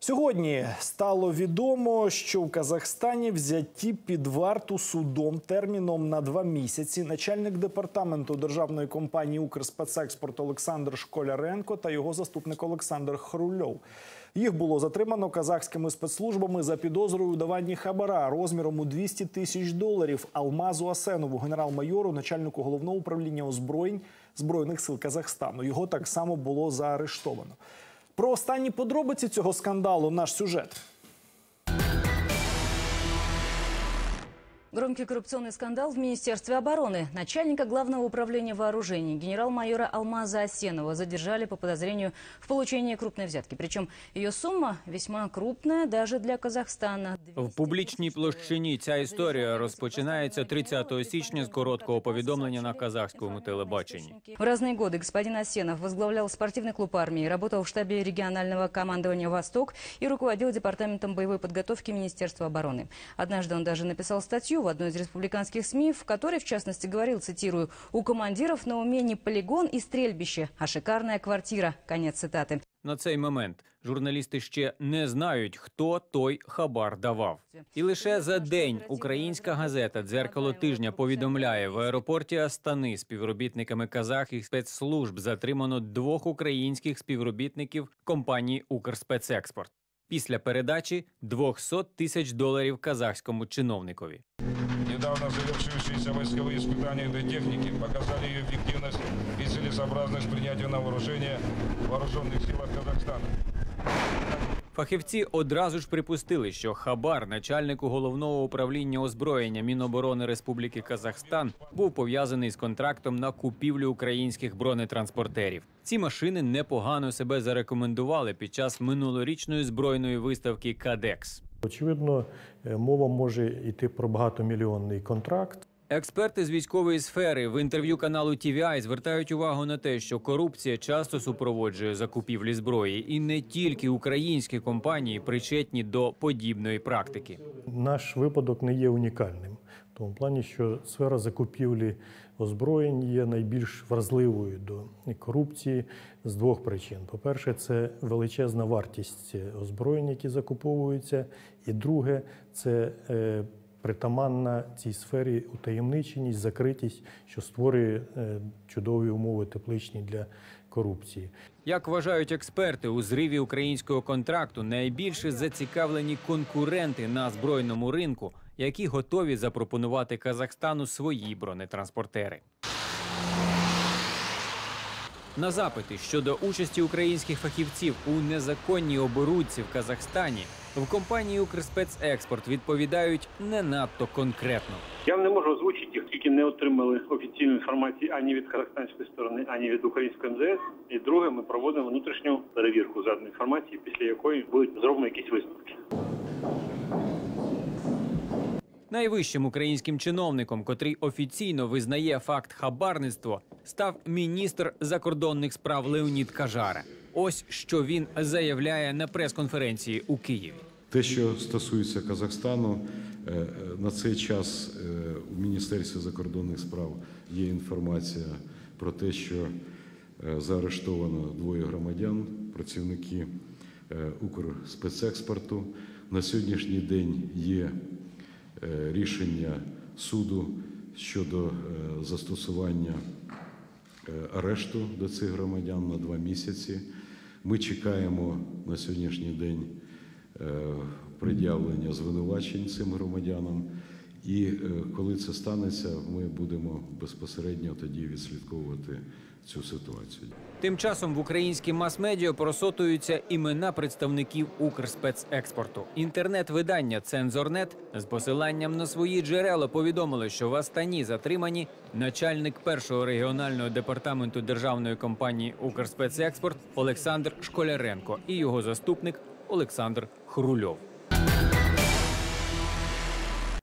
Сьогодні стало відомо, що в Казахстані взяті під варту судом терміном на два місяці начальник департаменту державної компанії Укрспецекспорт Олександр Школяренко та його заступник Олександр Хрульов. Їх було затримано казахськими спецслужбами за підозрою у даванні хабара розміром у 200 тисяч доларів Алмазу Асенову, генерал-майору, начальнику головного управління озброєнь збройних сил Казахстану. Його так само було заарештовано. Про останні подробиці цього скандалу наш сюжет. Громкий коррупционный скандал в Министерстве обороны. Начальника главного управления вооружений генерал-майора Алмаза Осенова задержали по подозрению в получении крупной взятки. Причем ее сумма весьма крупная даже для Казахстана. В публічній площині ця історія розпочинається 30 січня з короткого повідомлення на казахському телебаченні. В разные годы господин Осенов возглавлял спортивный клуб армии, работал в штабе регионального командования «Восток» и руководил департаментом боевой подготовки Министерства обороны. Однажды он даже написал статью в одной из республиканских СМИ, в которой, в частности, говорил, цитирую, «У командиров на уме не полигон и стрельбище, а шикарная квартира». Конец цитаты. На цей момент журналісти ще не знають, хто той хабар давав. І лише за день українська газета Дзеркало тижня повідомляє в аеропорті Астани співробітниками казахських спецслужб затримано двох українських співробітників компанії Укрспецекспорт після передачі 200 тисяч доларів казахському чиновникові Недавно завершившиеся войсковые испытания этой техники показали ее эффективность и целесообразность принятия на вооружение в вооруженных силах Казахстана. Фахівці одразу ж припустили, що хабар начальнику головного управління озброєння Міноборони Республіки Казахстан був пов'язаний з контрактом на купівлю українських бронетранспортерів. Ці машини непогано себе зарекомендували під час минулорічної збройної виставки Кадекс. Очевидно, е, мова може йти про багатомільйонний контракт. Експерти з військової сфери в інтерв'ю каналу TVI звертають увагу на те, що корупція часто супроводжує закупівлі зброї, і не тільки українські компанії причетні до подібної практики. Наш випадок не є унікальним, тому плані, що сфера закупівлі озброєнь є найбільш вразливою до корупції з двох причин: по-перше, це величезна вартість озброєнь, які закуповуються, і друге це е, притаманна цій сфері утаємниченість, закритість, що створює е, чудові умови тепличні для корупції. Як вважають експерти, у зриві українського контракту найбільше зацікавлені конкуренти на збройному ринку, які готові запропонувати Казахстану свої бронетранспортери. На запити щодо участі українських фахівців у незаконній оборудці в Казахстані в компанії Укрспецекспорт відповідають не надто конкретно. Я не можу озвучити, оскільки не отримали офіційної інформації ані від казахстанської сторони, ані від української МЗС. І друге, ми проводимо внутрішню перевірку заданої інформації, після якої будуть зроблені якісь висновки. Найвищим українським чиновником, котрий офіційно визнає факт хабарництва, став міністр закордонних справ Леонід Кажара. Ось що він заявляє на прес-конференції у Києві. Те, що стосується Казахстану, е, е, на цей час е, у Міністерстві закордонних справ є інформація про те, що заарештовано двоє громадян, працівники Укрспецекспорту. На сьогоднішній день є рішення суду щодо е, застосування е, арешту до цих громадян на два місяці. Ми чекаємо на сьогоднішній день е, пред'явлення звинувачень цим громадянам. І е, коли це станеться, ми будемо безпосередньо тоді відслідковувати цю ситуацію. Тим часом в українські мас-медіа просотуються імена представників Укрспецекспорту. Інтернет-видання Цензорнет з посиланням на свої джерела повідомили, що в Астані затримані начальник першого регіонального департаменту державної компанії Укрспецекспорт Олександр Школяренко і його заступник Олександр Хрульов.